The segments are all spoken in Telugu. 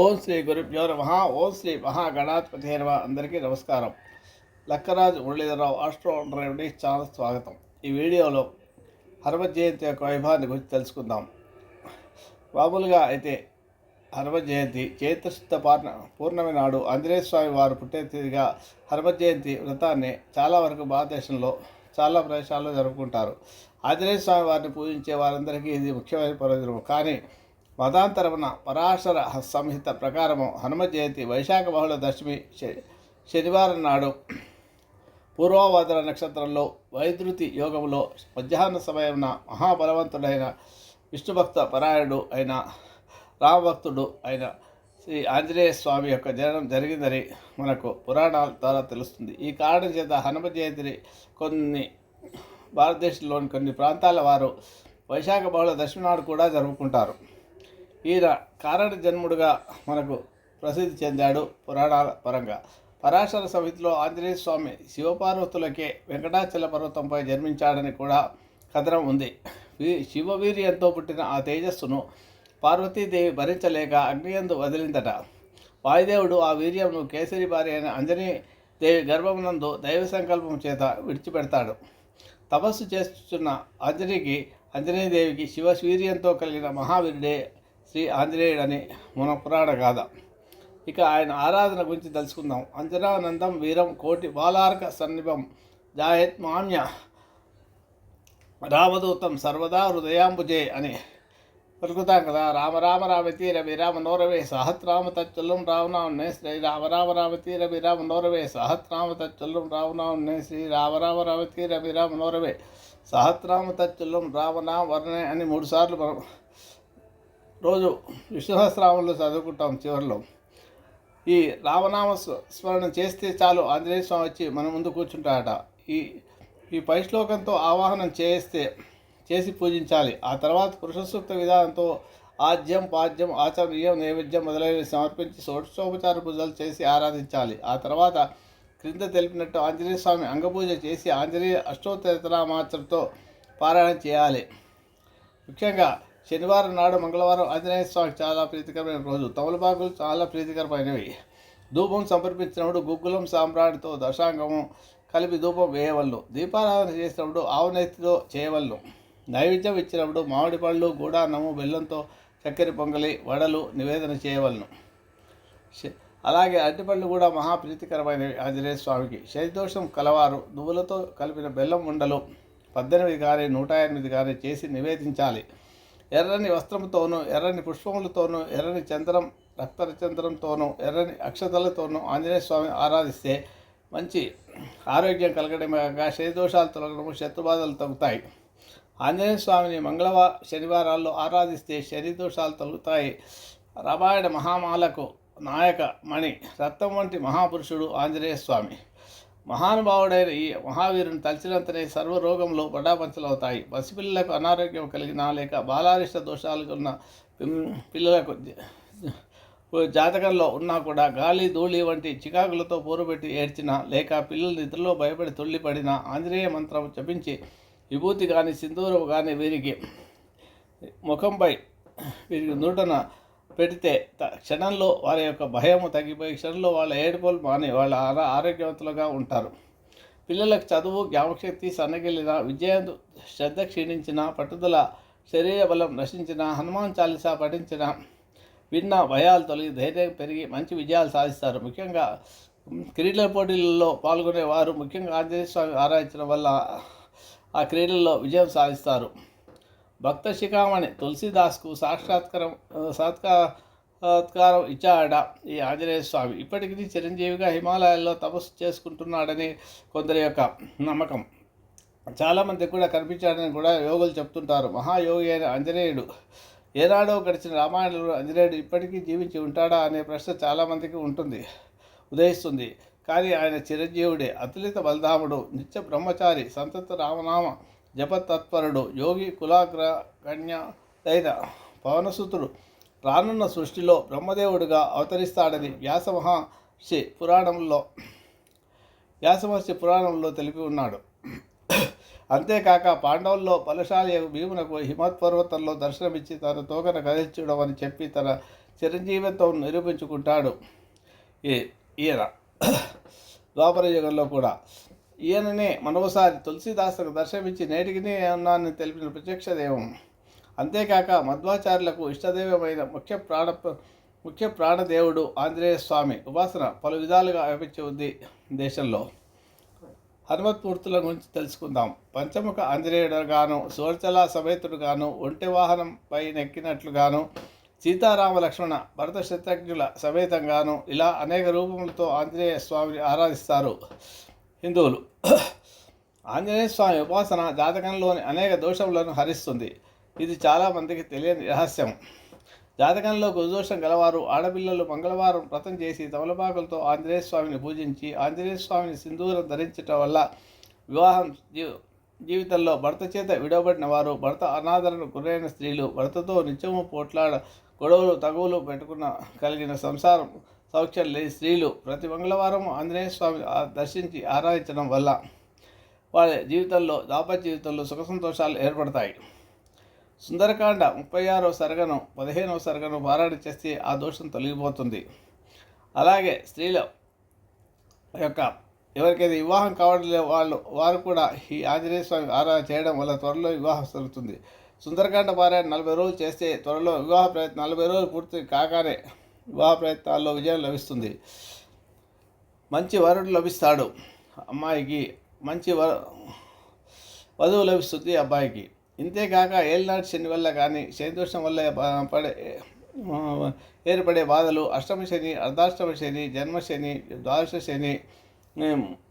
ఓం శ్రీ గురుభ్యో నమ. ఓం శ్రీ మహాగణాధిపతి నమ. అందరికీ నమస్కారం. Lakkaraju Muralidhara Rao astro remedy channel స్వాగతం. ఈ వీడియోలో హనుమ జయంతి యొక్క వైభవాన్ని గురించి తెలుసుకుందాం. మామూలుగా అయితే హనుమ జయంతి చైత్రశుద్ధ పార్ణ పూర్ణమి నాడు ఆంజనేయ స్వామి వారు పుట్టినతిథిగా హనుమ జయంతి వ్రతాన్ని చాలా వరకు భారతదేశంలో చాలా ప్రదేశాల్లో జరుపుకుంటారు. ఆంజనేయ స్వామి వారిని పూజించే వారందరికీ ఇది ముఖ్యమైన పర్వదినం. కానీ మతాంతరమున పరాశర సంహిత ప్రకారము హనుమ జయంతి వైశాఖ బహుళ దశమి శ- శనివారం నాడు పూర్వవాదర నక్షత్రంలో వైద్యుతి యోగంలో మధ్యాహ్న సమయమున మహాబలవంతుడైన విష్ణుభక్త పరాయణుడు అయిన రామభక్తుడు అయిన శ్రీ ఆంజనేయ స్వామి యొక్క జననం జరిగిందని మనకు పురాణాల ద్వారా తెలుస్తుంది. ఈ కారణం చేత హనుమ జయంతిని కొన్ని భారతదేశంలోని కొన్ని ప్రాంతాల వారు వైశాఖ బహుళ దశమి నాడు కూడా జరుపుకుంటారు. ఈయన కారణ జన్ముడుగా మనకు ప్రసిద్ధి చెందాడు పురాణాల పరంగా. పరాశర సమితిలో ఆంజనేయ స్వామి శివపార్వతులకే వెంకటాచల పర్వతంపై జన్మించాడని కూడా కథనం ఉంది. వీ- శివవీర్యంతో పుట్టిన ఆ తేజస్సును పార్వతీదేవి భరించలేక అగ్నియందు వదిలిందట. వాయుదేవుడు ఆ వీర్యంను కేసరి భార్య అయిన అంజనీ దేవి గర్భమునందు దైవ సంకల్పం చేత విడిచిపెడతాడు. తపస్సు చేస్తున్న అంజనీకి అంజనీదేవికి శివ వీర్యంతో కలిగిన మహావీరుడే శ్రీ ఆంజనేయుడని మన పురాణ గాథ. ఇక ఆయన ఆరాధన గురించి తెలుసుకుందాం. అంజనానందం వీరం కోటి బాలార్క సన్నిభం జాయత్ మామ్య రామదూతం సర్వదా హృదయాంబుజే అని పలుకుతాం కదా రామ రామ రామతి రవి రామ నోరవే సహస్రామ తచ్చొల్లం రావణాన్నే శ్రీ రామ రామ రామతి రవి రామ నోరవే సహస్రామ తచ్చొల్లం రావణాన్నే శ్రీ రామ రామ రామతి రవి రామ నోరవే సహస్రామ తచ్చొల్లం రావణ వర్ణే అని మూడుసార్లు మనం రోజు విశ్వసహస్రామంలో చదువుకుంటాం చివరిలో. ఈ రామనామ స్వ- స్మరణ చేస్తే చాలు ఆంజనేయ స్వామి వచ్చి మన ముందు కూర్చుంటాడట. ఈ ఈ పై శ్లోకంతో ఆవాహనం చేస్తే చేసి పూజించాలి. ఆ తర్వాత పురుషసూక్త విధానంతో ఆద్యం పాద్యం ఆచరణీయం నైవేద్యం మొదలైనవి సమర్పించి షోడశోపచార పూజలు చేసి ఆరాధించాలి. ఆ తర్వాత క్రింద తెలిపినట్టు ఆంజనేయ స్వామి అంగపూజ చేసి ఆంజనేయ అష్టోత్తరనామాచరణతో పారాయణ చేయాలి. ముఖ్యంగా శనివారం నాడు మంగళవారం ఆంజనేయ స్వామికి చాలా ప్రీతికరమైన రోజు. తమలపాకులు చాలా ప్రీతికరమైనవి. ధూపం సమర్పించినప్పుడు గుగ్గులం సాంబ్రాణితో దశాంగము కలిపి ధూపం వేయవల్లు దీపారాధన చేసినప్పుడు ఆవునెత్తితో చేయవల్లు నైవేద్యం ఇచ్చినప్పుడు మామిడి పళ్ళు గూడాన్నము బెల్లంతో చక్కెర పొంగలి వడలు నివేదన చేయవలను. అలాగే అరటిపళ్ళు కూడా మహాప్రీతికరమైనవి ఆంజనేయ స్వామికి. శనిదోషం కలవారు. నువ్వులతో కలిపిన బెల్లం ఉండలు పద్దెనిమిది కానీ నూట ఎనిమిది కానీ చేసి నివేదించాలి. ఎర్రని వస్త్రంతోనూ ఎర్రని పుష్పములతోనూ ఎర్రని చంద్రం రక్త చంద్రంతోనూ ఎర్రని అక్షతలతోనూ ఆంజనేయ స్వామి ఆరాధిస్తే మంచి ఆరోగ్యం కలగడమే కాక శనిదోషాలు తొలగడము శత్రుబాధలు తగ్గుతాయి. ఆంజనేయ స్వామిని మంగళవార శనివారాల్లో ఆరాధిస్తే శని తొలుగుతాయి తొలగుతాయి రామాయణ మహామాలకు నాయక మణి రత్నం వంటి మహాపురుషుడు ఆంజనేయ స్వామి మహానుభావుడైన ఈ మహావీరుని తలచినంతనే సర్వరోగంలో పడాపంచలవుతాయి పసిపిల్లలకు అనారోగ్యం కలిగిన లేక బాలారిష్ట దోషాలు ఉన్న పిల్లలకు జాతకంలో ఉన్నా కూడా గాలి ధూళి వంటి చికాకులతో పోరుపెట్టి ఏడ్చిన లేక పిల్లలు నిద్రలో భయపడి తొల్లిపడిన ఆంజనేయ మంత్రం జపించి విభూతి కానీ సింధూరం కానీ వీరికి ముఖంపై వీరికి నూటన పెడితే త- క్షణంలో వారి యొక్క భయము తగ్గిపోయి క్షణంలో వాళ్ళ ఏడుపులు మాని వాళ్ళ ఆరోగ్యవంతులుగా ఉంటారు. పిల్లలకు చదువు జ్ఞాపకశక్తి సన్నగిలిన విజయం శ్రద్ధ క్షీణించిన పట్టుదల శరీర బలం నశించిన హనుమాన్ చాలీసా పఠించిన విన్న భయాలు తొలగి ధైర్యం పెరిగి మంచి విజయాలు సాధిస్తారు. ముఖ్యంగా క్రీడల పోటీలలో పాల్గొనే వారు ముఖ్యంగా ఆంజనేయ స్వామి ఆరాధించడం వల్ల ఆ క్రీడల్లో విజయం సాధిస్తారు. భక్త శిఖామణి తులసిదాస్కు సాక్షాత్కారం ఆ, ఇచ్చాడ ఈ ఆంజనేయ స్వామి. ఇప్పటికీ చిరంజీవిగా హిమాలయాల్లో తపస్సు చేసుకుంటున్నాడని కొందరి యొక్క నమ్మకం. చాలామంది కూడా కనిపించాడని కూడా యోగులు చెప్తుంటారు. మహాయోగి అయిన ఆంజనేయుడు ఏనాడో గడిచిన రామాయణంలో ఆంజనేయుడు ఇప్పటికీ జీవించి ఉంటాడా అనే ప్రశ్న చాలామందికి ఉంటుంది ఉదయిస్తుంది. కానీ ఆయన చిరంజీవుడే. అతులిత బలధాముడు నిత్య బ్రహ్మచారి సంతత రామనామ జపతత్పరుడు యోగి కులాగ్ర గణ్యదైన పవనసుతుడు రానున్న సృష్టిలో బ్రహ్మదేవుడిగా అవతరిస్తాడని వ్యాసమహర్షి పురాణంలో వ్యాసమహర్షి పురాణంలో తెలిపి ఉన్నాడు. అంతేకాక పాండవుల్లో బలశాలి భీమునకు హిమత్ పర్వతంలో దర్శనమిచ్చి తన తోకను కదిలించడం అని చెప్పి తన చిరంజీవితో నిరూపించుకుంటాడు ఈ ఈయన. ద్వాపర యుగంలో కూడా ఈయననే మనవసారి తులసిదాసుకు దర్శనమిచ్చి నేటికి ఉన్నానని తెలిపిన ప్రత్యక్ష దైవం అంతేకాక మధ్వాచార్యులకు ఇష్టదైవమైన ముఖ్య ప్రాణ ముఖ్య ప్రాణదేవుడు ఆంజనేయ స్వామి ఉపాసన పలు విధాలుగా వ్యాపించి ఉంది దేశంలో. హనుమత్మూర్తుల గురించి తెలుసుకుందాం. పంచముఖ ఆంజనేయుడుగాను సువర్చల సమేతుడుగాను ఒంటె ఒంటి వాహనంపై నెక్కినట్లుగాను సీతారామ లక్ష్మణ భరత శత్రుఘ్నుల సమేతంగాను ఇలా అనేక రూపములతో ఆంజనేయ స్వామిని ఆరాధిస్తారు. హిందువులు. ఆంజనేయ స్వామి ఉపాసన జాతకంలోని అనేక దోషములను హరిస్తుంది. ఇది చాలామందికి తెలియని రహస్యం. జాతకంలో గురుదోషం గలవారు ఆడపిల్లలు మంగళవారం వ్రతం చేసి తమలపాకులతో ఆంజనేయ స్వామిని పూజించి ఆంజనేయ స్వామిని సింధూరం ధరించటం వల్ల వివాహం జీ జీవితంలో భర్త చేత విడవబడిన వారు భర్త అనాదరణ గురైన స్త్రీలు భర్తతో నిత్యము పోట్లాడ గొడవలు తగువులు పెట్టుకున్న కలిగిన సంసారం సౌఖ్యం లేని స్త్రీలు ప్రతి మంగళవారం ఆంజనేయ స్వామి ఆ- దర్శించి ఆరాధించడం వల్ల వారి జీవితంలో దాపత్య జీవితంలో సుఖ సంతోషాలు ఏర్పడతాయి. సుందరకాండ ముప్పై ఆరో సరగను పదిహేనవ సరగను పారాయణ చేస్తే ఆ దోషం తొలగిపోతుంది. అలాగే స్త్రీల యొక్క ఎవరికైతే వివాహం కావడం వాళ్ళు వారు కూడా ఈ ఆంజనేయ స్వామి ఆరాధన చేయడం వల్ల త్వరలో వివాహం జరుగుతుంది. సుందరకాండ పారాయణ నలభై రోజులు చేస్తే త్వరలో వివాహ ప్రయత్నం నలభై రోజులు పూర్తి కాగానే వివాహ ప్రయత్నాల్లో విజయం లభిస్తుంది. మంచి వరుడు లభిస్తాడు అమ్మాయికి. మంచి వ వధువు లభిస్తుంది అబ్బాయికి. ఇంతేకాక ఏళ్ళనాటి శని వల్ల కానీ శని దోషం వల్ల పడే ఏర్పడే బాధలు అష్టమ శని అర్ధాష్టమ శని జన్మశని ద్వాదశ శని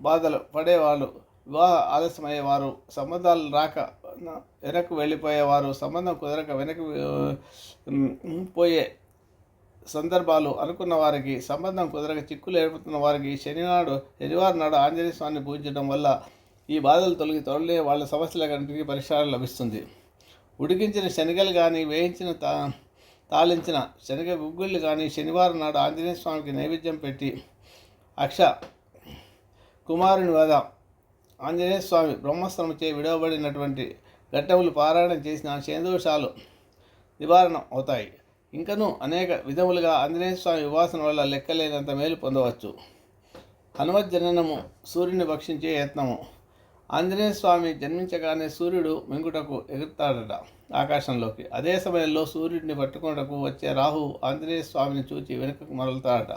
బాధలు పడేవాళ్ళు వివాహ ఆలస్యమయ్యేవారు సంబంధాలు రాక వెనక్కు వెళ్ళిపోయేవారు సంబంధం కుదరక వెనక్కి పోయే సందర్భాలు అనుకున్న వారికి సంబంధం కుదరక చిక్కులు ఏర్పడుతున్న వారికి శనినాడు శనివారం నాడు ఆంజనేయ స్వామిని పూజించడం వల్ల ఈ బాధలు తొలగి త్వరలే వాళ్ళ సమస్యలన్నింటికీ పరిష్కారం లభిస్తుంది. ఉడికించిన శనగలు కానీ వేయించిన తా తాళించిన శనగ గుగ్గుళ్ళు కానీ శనివారం నాడు ఆంజనేయ స్వామికి నైవేద్యం పెట్టి అక్ష కుమారుని వద ఆంజనేయ స్వామి బ్రహ్మస్త్రముచే విడవబడినటువంటి ఘట్టములు పారాయణం చేసిన శనిదోషాలు నివారణ అవుతాయి. ఇంకనూ అనేక విధములుగా ఆంజనేయ స్వామి ఉపాసన వల్ల లెక్కలేనంత మేలు పొందవచ్చు. హనుమత్ జననము సూర్యుని భక్షించే యత్నము. ఆంజనేయ స్వామి జన్మించగానే సూర్యుడు మింగుటకు ఎగురుతాడట ఆకాశంలోకి. అదే సమయంలో సూర్యుడిని పట్టుకున్నటకు వచ్చే రాహు ఆంజనేయ స్వామిని చూచి వెనుకకు మరలుతాడట.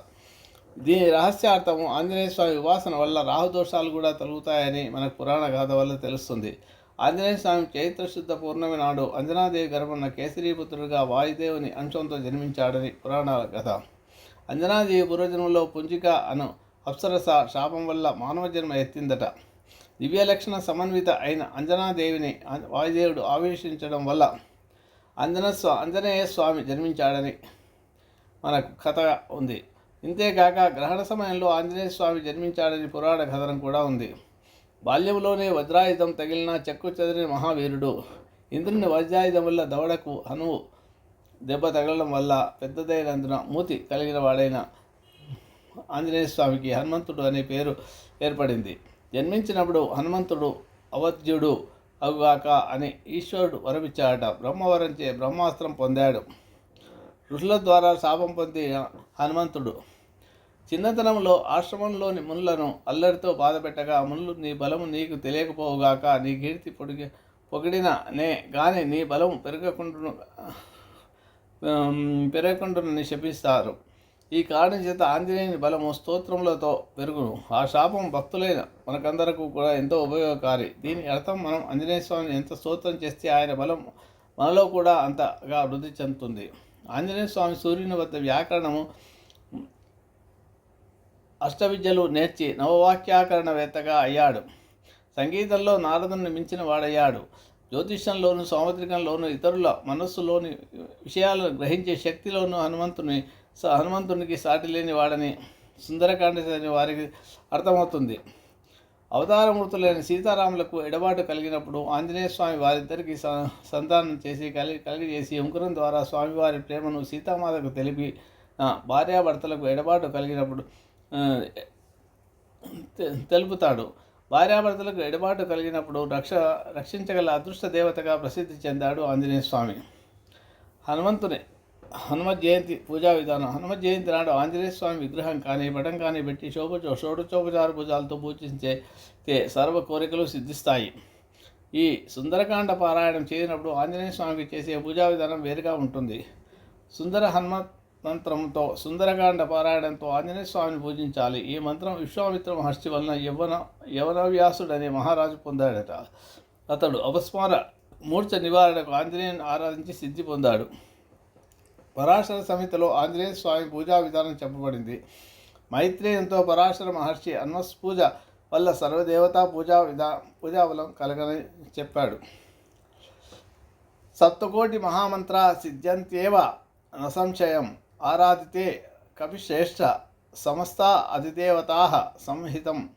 దీని రహస్యార్థము ఆంజనేయ స్వామి ఉపాసన వల్ల రాహు దోషాలు కూడా తొలుగుతాయని మనకు పురాణ గాథ వల్ల తెలుస్తుంది. ఆంజనేయ స్వామి చైత్రశుద్ధ పూర్ణమి నాడు అంజనాదేవి గర్భన్న కేసరీపుత్రుడిగా వాయుదేవుని అంశంతో జన్మించాడని పురాణాల కథ. అంజనాదేవి పూర్వజన్మలో పుంజిక అను అప్సరస శాపం వల్ల మానవ జన్మ ఎత్తిందట. దివ్య లక్షణ సమన్విత అయిన అంజనాదేవిని వాయుదేవుడు ఆవేశించడం వల్ల అంజనస్వ అంజనేయ ఆంజనేయ స్వామి జన్మించాడని మనకు కథ ఉంది. ఇంతేకాక గ్రహణ సమయంలో ఆంజనేయ స్వామి జన్మించాడని పురాణ కథనం కూడా ఉంది. బాల్యంలోనే వజ్రాయుధం తగిలిన చెక్కు చెదిరిన మహావీరుడు. ఇంద్రుని వజ్రాయుధం వల్ల దవడకు హనువు దెబ్బ తగలడం వల్ల పెద్దదైనందున మూతి కలిగిన వాడైన ఆంజనేయ స్వామికి హనుమంతుడు అనే పేరు ఏర్పడింది. జన్మించినప్పుడు హనుమంతుడు అవధ్యుడు అగుగాక అని ఈశ్వరుడు వరమిచ్చాడట. బ్రహ్మవరంచే బ్రహ్మాస్త్రం పొందాడు. ఋషుల ద్వారా శాపం పొందిన హనుమంతుడు చిన్నతనంలో ఆశ్రమంలోని మునులను అల్లరితో బాధపెట్టగా మునులు నీ బలము నీకు తెలియకపోవుగాక నీ కీర్తి పొడిగి పొగిడిన నే కానీ నీ బలం పెరగకుండా పెరగకుండా శపిస్తారు. ఈ కారణం చేత ఆంజనేయుని బలము స్తోత్రములతో పెరుగును. ఆ శాపం భక్తులైన మనకందరకు కూడా ఎంతో ఉపయోగకారి. దీని అర్థం మనం ఆంజనేయ స్వామిని ఎంత స్తోత్రం చేస్తే ఆయన బలం మనలో కూడా అంతగా వృద్ధి చెందుతుంది. ఆంజనేయ స్వామి సూర్యుని వద్ద వ్యాకరణము అష్టవిద్యలు నేర్చి నవవాక్యాకరణవేత్తగా అయ్యాడు. సంగీతంలో నారదుని మించిన వాడయ్యాడు. జ్యోతిష్యంలోను సాముద్రికంలోను ఇతరుల మనస్సులోని విషయాలను గ్రహించే శక్తిలోను హనుమంతుని స- హనుమంతునికి సాటి లేని వాడని సుందరకాండ వారికి అర్థమవుతుంది. అవతారమూర్తులైన సీతారాములకు ఎడబాటు కలిగినప్పుడు ఆంజనేయ స్వామి వారిద్దరికి స- సంతానం చేసి కలిగి కలిగజేసి ఉంకురం ద్వారా స్వామివారి ప్రేమను సీతామాతకు తెలిపి భార్యాభర్తలకు ఎడబాటు కలిగినప్పుడు తెలుపుతాడు. భార్యాభర్తలకు ఎడబాటు కలిగినప్పుడు రక్ష రక్షించగల అదృష్ట దేవతగా ప్రసిద్ధి చెందాడు ఆంజనేయ స్వామి. హనుమంతుని హనుమ జయంతి పూజా విధానం హనుమ జయంతి నాడు ఆంజనేయ స్వామి విగ్రహం కానీ పటం కానీ పెట్టి శోభచో షోడచోపచార పూజలతో పూజించే సర్వ కోరికలు సిద్ధిస్తాయి. ఈ సుందరకాండ పారాయణం చేసినప్పుడు ఆంజనేయ స్వామికి చేసే పూజా విధానం వేరుగా ఉంటుంది. సుందర హనుమత్ మంత్రంతో సుందరకాండ పారాయణంతో ఆంజనేయ స్వామిని పూజించాలి. ఈ మంత్రం విశ్వామిత్ర మహర్షి వలన యవన యవనవ్యాసుడు అనే మహారాజు పొందాడట. అతడు అపస్మార మూర్ఛ నివారణకు ఆంజనేయుని ఆరాధించి సిద్ధి పొందాడు. పరాశర సమితిలో ఆంజనేయ స్వామి పూజా విధానం చెప్పబడింది. మైత్రేయంతో పరాశర మహర్షి అన్వస్ పూజ వల్ల సర్వదేవతా పూజా విధా పూజాబలం కలగని చెప్పాడు. సప్తకోటి మహామంత్ర సిద్ధ్యంత్యేవ నసంశయం. ఆరాధితే కవిశ్రేష్ఠ సమస్త అధిదేవతా సంహితం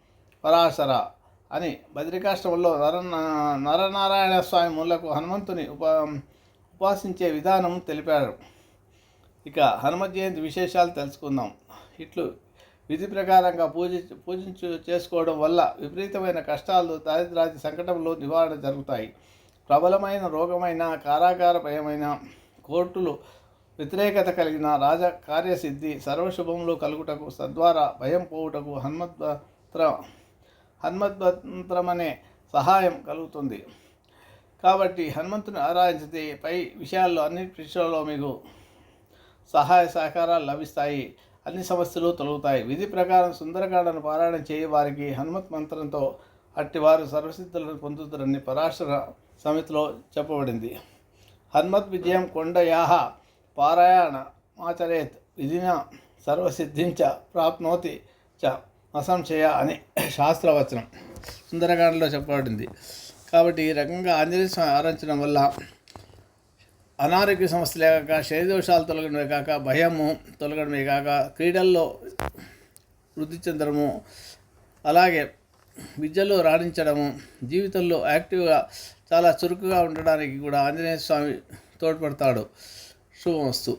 పరాశర అని బద్రికాష్టంలో నర నరనారాయణ స్వామి మూలకు హనుమంతుని ఉప ఉపాసించే విధానం తెలిపారు. ఇక హనుమ జయంతి విశేషాలు తెలుసుకుందాం. ఇట్లు విధి ప్రకారంగా పూజ పూజించు చేసుకోవడం వల్ల విపరీతమైన కష్టాలు దారిద్రాది సంకటంలో నివారణ జరుగుతాయి. ప్రబలమైన రోగమైన కారాగార భయమైన కోర్టులు వ్యతిరేకత కలిగిన రాజ కార్యసిద్ధి సర్వశుభములు కలుగుటకు సద్వారా భయం పోవుటకు హనుమద్వత్ర హన్మద్వంత్రమనే సహాయం కలుగుతుంది. కాబట్టి హనుమంతుని ఆరాధించితే పై విషయాల్లో అన్ని విషయాల్లో మీకు సహాయ సహకారాలు లభిస్తాయి. అన్ని సమస్యలు తొలగుతాయి. విధి ప్రకారం సుందరకాండను పారాయణం చేయ వారికి హనుమత్ మంత్రంతో అట్టి వారు సర్వసిద్ధులను పొందుతారని పరాశర సమితిలో చెప్పబడింది. హనుమత్ విజయం కొండయాహ పారాయణ ఆచరేత్ విధిన సర్వసిద్ధించ ప్రాప్నోతి చ అసంశయ అని శాస్త్రవచనం. సుందరకాండలో చెప్పబడింది. కాబట్టి ఈ రకంగా ఆంజనేయ స్వామి ఆరాధించడం వల్ల అనారోగ్య సమస్యలే కాక శరీరదోషాలు తొలగడమే కాక భయము తొలగడమే కాక క్రీడల్లో వృద్ధి చెందడము అలాగే విద్యలో రాణించడము జీవితంలో యాక్టివ్గా చాలా చురుకుగా ఉండడానికి కూడా ఆంజనేయ స్వామి తోడ్పడతాడు. శుభమస్తు